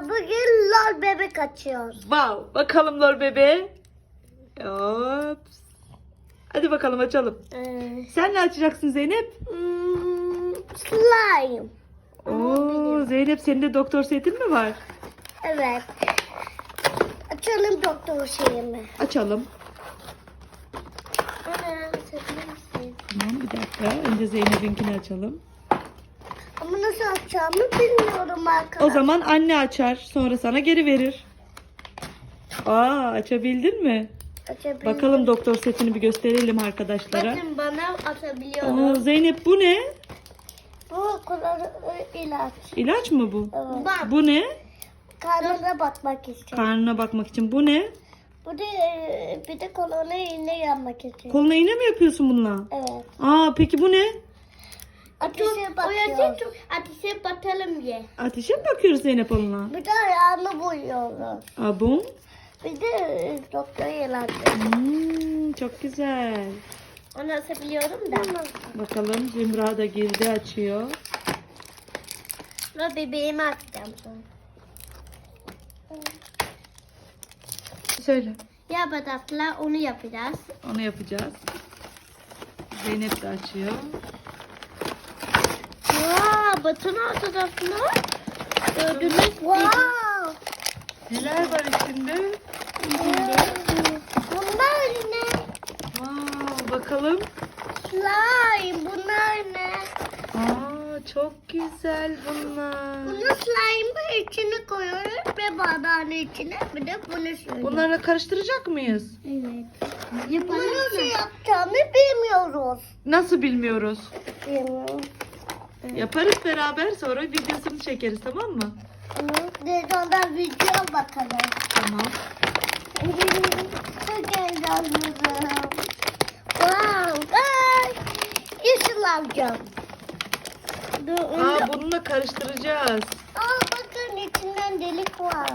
Arkadaşlar bugün lol bebek açıyoruz. Wow. Bakalım lor bebeğe. Ops. Hadi bakalım açalım. Ee, Sen ne açacaksın Zeynep? hmm, slime. Oo, Zeynep senin de doktor setin mi var? Evet. Açalım doktor şeyimi. Açalım. Ana, açabilir misin? Tamam bir dakika. Önce Zeynep'inkini açalım. Ama nasıl açacağımı bilmiyorum arkadaşlar. O zaman anne açar. Sonra sana geri verir. Aa açabildin mi? Açabilirim. Bakalım doktor setini bir gösterelim arkadaşlara. Bakın bana atabiliyorum. Aa, Zeynep bu ne? Bu kullanı ilaç. İlaç mı bu? Evet. Bak. Bu ne? Karnına bakmak için. Karnına bakmak için. Bu ne? Bu da e, bir de kolona iğne yapmak için. Koluna iğne mi yapıyorsun bununla? Evet. Aa peki bu ne? Ateşe bakıyoruz. Ateşe batalım diye. Ateşe mi bakıyoruz Zeynep onunla? Bir de ayağını boyuyoruz. Aa bu? Bir de e, doktor ilacı. Hmm, çok güzel. Onu atabiliyorum da. Bakalım Zümra da girdi açıyor. Ve bebeğimi atacağım. Söyle. Ya batatla onu yapacağız. Onu yapacağız. Zeynep de açıyor. Wow, batın alt tarafına gördünüz mü? Wow. Neler var içinde? Bunlar ne? Aa, bakalım. Slime. Bunlar ne? Aa, çok güzel bunlar. Bunu slime'ı içine koyuyoruz ve bardağın içine bir de bunu sürüyoruz. Bunları karıştıracak mıyız? Evet. Bunu nasıl yapacağını bilmiyoruz. Nasıl bilmiyoruz. Bilmiyorum. Yaparız beraber sonra videosunu çekeriz tamam mı? Televizyonda video bakalım. Tamam. Çok heyecanlıyım. Wow. Ay. Yeşil alacağım. Dur, Aa, bununla karıştıracağız. Aa bakın içinden delik var.